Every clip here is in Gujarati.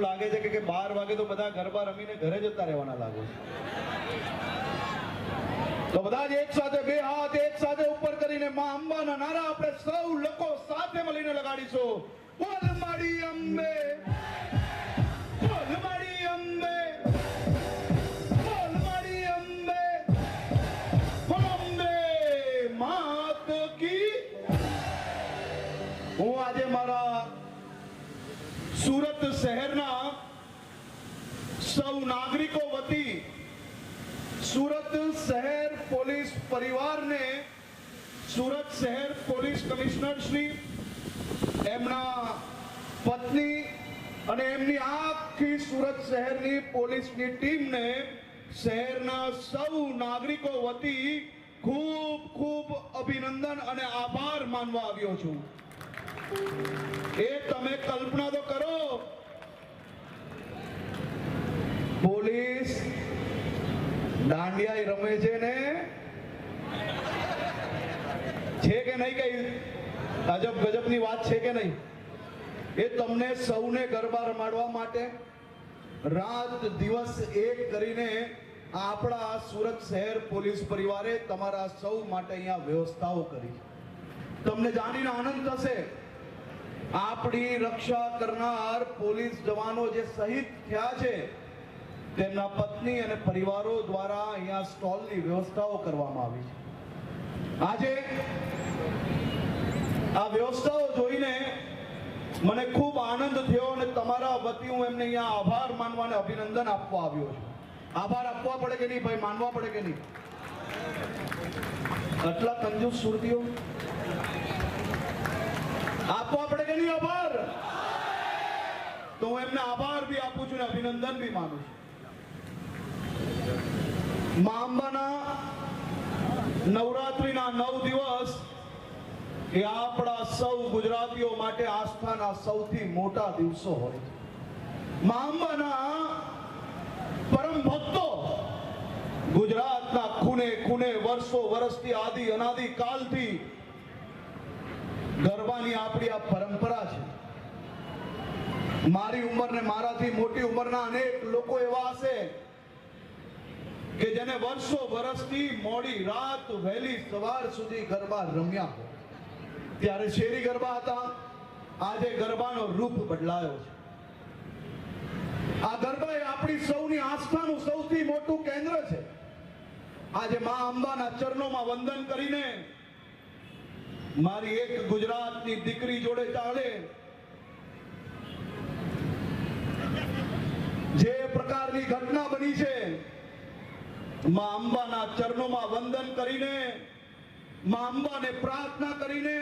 લાગે છે કે બાર વાગે તો બધા ગરબા રમીને ઘરે જતા રહેવાના લાગો છે. તો બધા જ એક સાથે બે હાથ એક સાથે ઉપર કરીને માં અંબાના નારા આપણે સૌ લોકો સાથે મળીને લગાડીશું. બોલ મારી અંબે બોલ માડી અંબે બોલ માડી અંબે બોલ અંબે માત કી હું આજે મારા સુરત શહેરના સૌ નાગરિકો વતી સુરત શહેર પોલીસ પરિવારને સુરત શહેર પોલીસ કમિશનર શ્રી એમના પત્ની અને એમની આખી સુરત શહેરની પોલીસની ટીમને શહેરના સૌ નાગરિકો વતી ખૂબ ખૂબ અભિનંદન અને આભાર માનવા આવ્યો છું. એ તમે કલ્પના તો કરો. પોલીસ દાંડિયા રમે છે ને? છે કે નહીં કઈ? અજબ ગજબની વાત છે કે નહીં? એ તમને સૌને ગરબા રમાડવા માટે રાત દિવસ એક કરીને આપણા સુરત શહેર પોલીસ પરિવારે તમારા સૌ માટે અહીંયા વ્યવસ્થાઓ કરી. તમને જાણીને આનંદ થશે. આપણી રક્ષા કરનાર પોલીસ જવાનો જે શહીદ થયા છે, તેમના પત્ની અને પરિવારો દ્વારા અહીંયા સ્ટોલની વ્યવસ્થાઓ કરવામાં આવી છે. આજે આ વ્યવસ્થાઓ જોઈને મને ખૂબ આનંદ થયો અને તમારા વતી હું એમને અહીંયા આભાર માનવા અને અભિનંદન આપવા આવ્યો છું. આભાર આપવા પડે કે નહીં, ભાઈ? માનવા પડે કે નહીં? આટલા કંજૂસ સુરતીઓ આપવા પડે કે આભાર. તો હું એમને આભાર બી આપું છું ને અભિનંદન બી માનું છું. મા અંબાના નવરાત્રિના નવ દિવસ એ આપણા સૌ ગુજરાતીઓ માટે આસ્થાના સૌથી મોટા દિવસો હોય. મા અંબાના પરમ ભક્તો ગુજરાતના ખૂણે ખૂને વર્ષો વર્ષથી આદિ અનાદિ કાલથી ગરબાની આપણી આ પરંપરા છે. મારી ઉંમર ને મારાથી મોટી ઉંમરના અનેક લોકો એવા હશે કે જેને વર્ષો વર્ષથી મોડી રાત વહેલી સવાર સુધી ગરબા રમ્યા ત્યારે શેરી ગરબા હતા. આજે ગરબાનો રૂપ બદલાયો છે. આ ગરબા એ આપણી સૌની આસ્થાનું સૌથી મોટું કેન્દ્ર છે. આજે મા અંબાના ચરણોમાં વંદન કરીને મારી એક ગુજરાતની દીકરી જોડે ચાલે. જે પ્રકારની ઘટના બની છે, માં અંબાના ચરણોમાં વંદન કરીને, મા અંબાને પ્રાર્થના કરીને,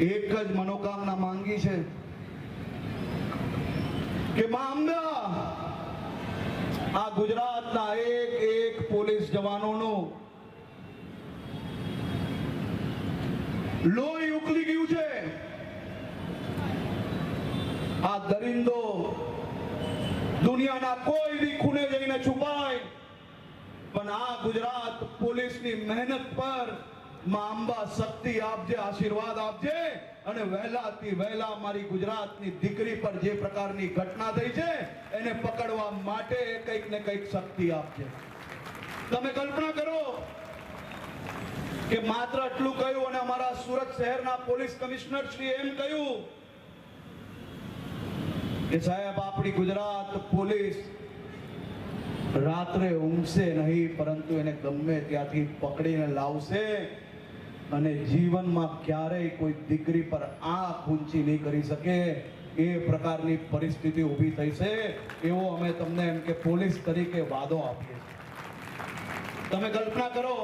એક જ મનોકામના માંગી છે કે માં અંબા, આ ગુજરાતના એક એક પોલીસ જવાનોનું લોહી ઉકલી ગયું છે. આ દરિંદો દુનિયાના કોઈ બી ખૂણે જઈને છુપાય. પણ આ ગુજરાત પોલીસની મહેનત પરમાં અંબા શક્તિ આપજે, આશીર્વાદ આપજે અને વહેલાથી વહેલા મારી ગુજરાતની દીકરી પર જે પ્રકારની ઘટના થઈ છે, એને પકડવા માટે કંઈક ને કંઈક શક્તિ આપજે. તમે કલ્પના કરો કે માત્ર આટલું કહ્યું અને અમારા સુરત શહેરના પોલીસ કમિશનર શ્રી એમ કહ્યું કે સાહેબ, આપણી ગુજરાત પોલીસ રાત્રે ઊંઘશે નહીં, પરંતુ એને ગમે ત્યાંથી પકડીને લાવશે અને જીવનમાં ક્યારેય કોઈ દીકરી પર આંખ ઊંચી નહીં કરી શકે. એ પ્રકારની પરિસ્થિતિ ઊભી થઈ છે. એવો અમે તમને એમ કે પોલીસ તરીકે વાદો આપીએ તમે કલ્પના કરો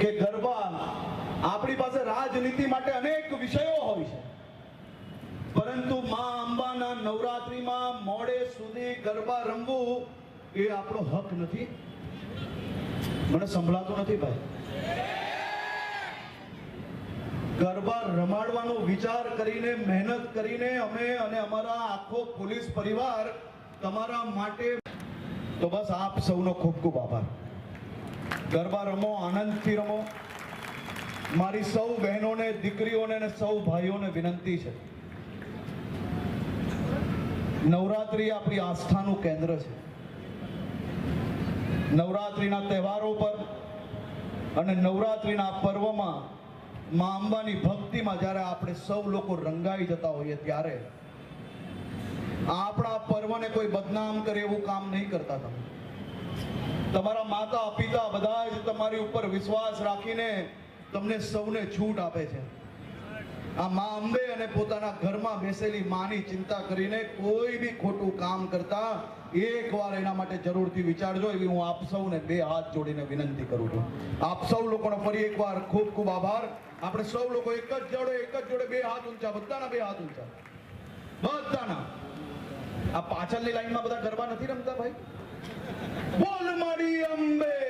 કે ગરબા આપણી પાસે રાજનીતિ માટે અનેક વિષયો હોય છે. પરંતુ મા અંબાના નવરાત્રીમાં મોડે સુધી ગરબા રમવું એ આપણો હક નથી. મને સંભળાતું નથી ભાઈ. ગરબા રમાડવાનો વિચાર કરીને, મહેનત કરીને અમે અને અમારા આખો પોલીસ પરિવાર તમારા માટે તો બસ આપ સૌનો ખૂબ ખૂબ આભાર. ગરબા રમો, આનંદથી રમો. મારી સૌ બહેનોને, દીકરીઓને અને સૌ ભાઈઓને વિનંતી છે. નવરાત્રિ આપણી આસ્થાનું કેન્દ્ર છે. નવરાત્રિના તહેવારો પર અને નવરાત્રિના પર્વમાં મા અંબાની ભક્તિમાં જ્યારે આપણે સૌ લોકો રંગાઈ જતા હોઈએ ત્યારે આપણા પર્વને કોઈ બદનામ કરે એવું કામ નહીં કરતા તમે. તમારા માતા, પિતા બધા જ તમારી ઉપર વિશ્વાસ રાખીને તમને સૌને છૂટ આપે છે. આ મા અંબે અને પોતાના ઘરમાં બેસેલી માની ચિંતા કરીને કોઈ બી ખોટું કામ કરતા એકવાર એના માટે જરૂરથી વિચારજો, એવી હું આપ સૌને બે હાથ જોડીને વિનંતી કરું છું. આપ સૌ લોકોનો ફરી એકવાર ખૂબ ખૂબ આભાર. આપણે સૌ લોકો એક જ જોડે, એક જ જોડે બે હાથ ઊંચા, બધાના બે હાથ ઊંચા. બધાના. આ પાછળની લાઈનમાં બધા ગરબા નથી રમતા ભાઈ? Adiambe.